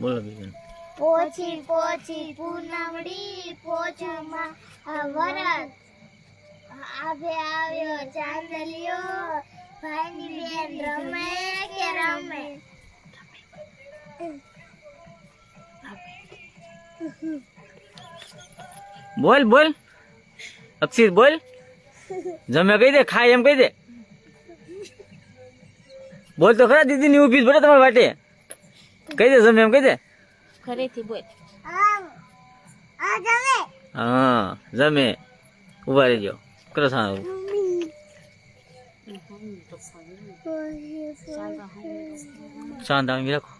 બોલો બીજું. પોછી પોછી પૂનમડી પોછમાં વરત આવે આવ્યો ચાંદલિયો. ભાઈની બેન રમે કે રમે? બોલ બોલ. અક્ષિત બોલ. જમે કહી દે ખાય એમ કહી દે. બોલ તો ખરા દીદી ની ઊભી પડે તમારા વાટે. કહી દે જમે એમ કહી દે. ઘરેથી બોલ. હા જમે. ઊભા રહેજો. કરો સારું. શાંત આવી રાખો.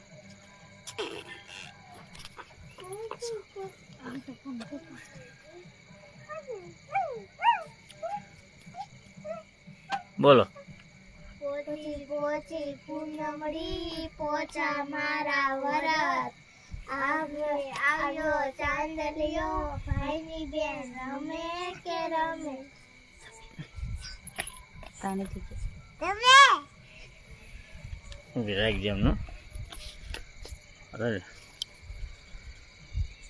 બોલો. પૂનમડી પોચા મારા વરત. આવ્યો આવ્યો ચાંદલિયો ભાઈની બેન રમે કે રમે? તાનેથી કે તમે ઊભી રાખજે એમનું. અરે.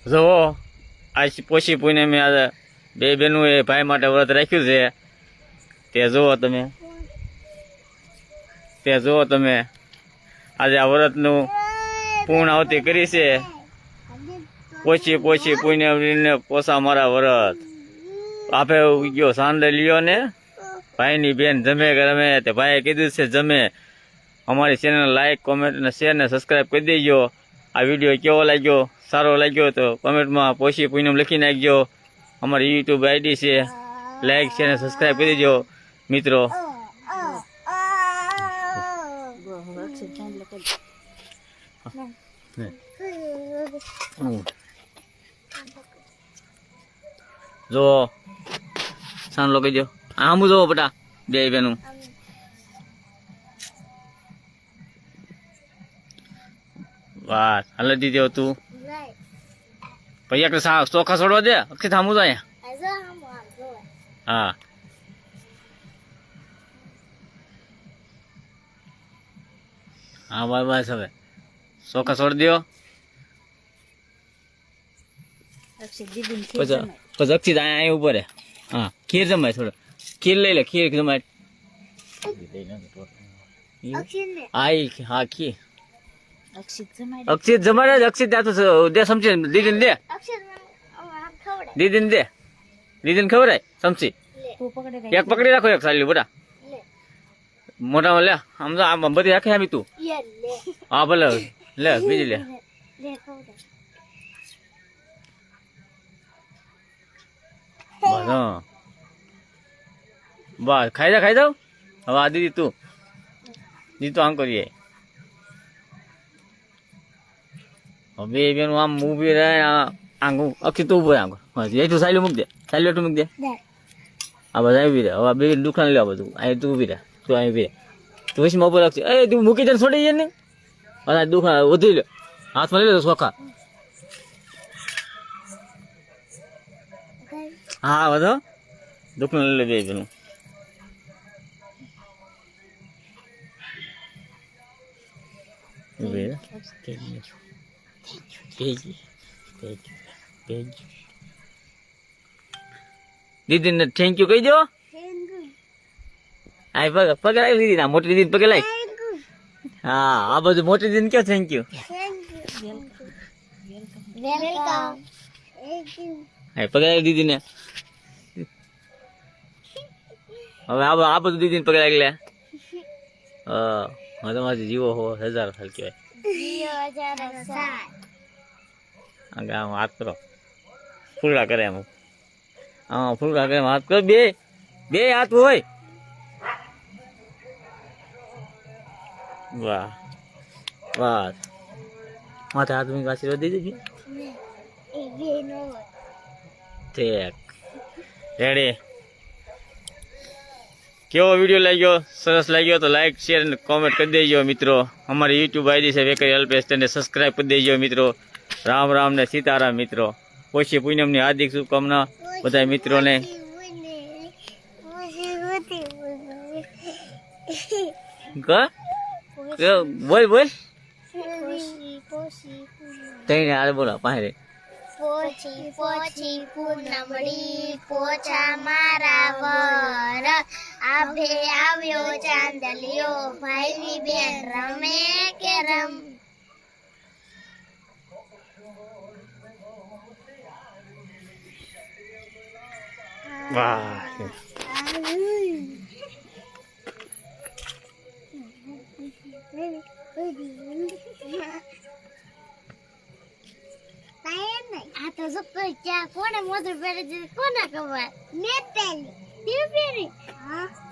જુઓ આજ પોષી પૂને મેં આજે બે બેનું એ ભાઈ માટે વ્રત રાખ્યું છે. તે જુઓ તમે. તે જુઓ તમે. આજે આ વ્રતનું પૂર્ણ આવતી કરી છે. પોછી પોછી પુણ્યને પોસા મારા વ્રત. આપે ગયો સાંડે લ્યો ને. ભાઈની બેન જમે કે રમે તે ભાઈએ કીધું છે જમે. અમારી ચેનલ લાઈક કોમેન્ટ અને શેર ને સબસ્ક્રાઈબ કરી દેજો. આ વીડિયો કેવો લાગ્યો? સારો લાગ્યો તો કોમેન્ટમાં પોષી પૂનમ લખી નાખજો. અમારી યુટ્યુબ આઈડી છે. લાઈક શેર અને સબસ્ક્રાઈબ કરી દેજો. મિત્રો જો સાંડલો કહી દો. આમું જોવો બટા, બે બેનું વાહ, હાલ દીધી તું ભાઈ એક સા ચોખા છોડવા દે? અક્ષી થામું તો અહીંયા? હા. હા બસ બસ હવે. ચોખા છોડી દો અક્ષર દીદી ને પછી પછી અક્ષિત અહીંયા અહીં ઉપર રહે. હા ખીર જમાય થોડો. ખીર લઈ લે ખીર જમાય. હા ઈ- હા ખીર. અક્ષિત જમાય અક્ષિત જમાડે અક્ષિત ત્યાં દે સમજી દીદીને દે. દીદીને દે. દીદીને ખવડાય સમસી એક પકડી રાખો એક સાલી બધા. મોટામાં લે આમ તો આમ બધી રાખે આમી તું. હા ભલે લે બીજી લે. બસ હા બસ ખાઈ જા ખાઈ જાવ હવે આ દીદી તું. દીદી તો આમ કરીએ. હવે બે બેનું આમ ઊભી રહે આંગું અક્ષી તું રહે આંગું. એ તું સાયલું મૂક દે. સાયલું એટલું મૂક દે. આ બધા આવી રહે હવે બે દુકાન લેવા બધું. અહીં તું ઊભી રહે. તું અહીં ઊભી રહે. તું પછી મોબાઈલ રાખશે એ તું મૂકી દે છોડી જાય ને. અને દુકાન વધી લે. હાથમાં લઈ લે સોખા. હા વધો. દુકાન લઈ બે પેલું. દીદીને થેન્ક યુ કહી દો. આ પગ પગ લાગી દીદી ના મોટી દીદી પગે લાગ. હા આ બધું મોટી દીદી ક્યાં થેન્ક યુ વેલકમ હા પગે લાગી દીદી ને હવે આ આ બધું દીદી ને પગે લાગી લે હા તમારી જીવો હો હજાર સાલ કહેવાય. આ ગામ હાથ કરો. ફૂલડા કરે એમ. હા ફૂલડા કરે વાત કરો. બે બે હાથ હોય. વાહ વાહ. માથે હાથ મૂકી દઈ દેજો ઠીક. રેડી કેવો વીડિયો લાગ્યો? સરસ લાગ્યો તો લાઈક શેર અને કોમેન્ટ કરી દેજો મિત્રો. અમારી યુટ્યુબ આઈડી છે વેકરી હેલ્પેજ તેને સબસ્ક્રાઈબ કરી દેજો મિત્રો. રામ રામ ને સીતારામ મિત્રો. પોષી પૂનમની હાર્દિક શુભકામના બધા મિત્રોને. ક? ક? બોલ બોલ. પોષી પોષી તઈને હાલ બોલો પાસે પોચી પોચી પૂનમડી પોચા મારા વર. આભે આવ્યો ચાંદલિયો ભાઈની બેન રમે કે રમ? વાહ આ તો સુપર ચા. કોને મોટર પહેરે છે કોને ખબર? મેં પહેરી પહેરી હા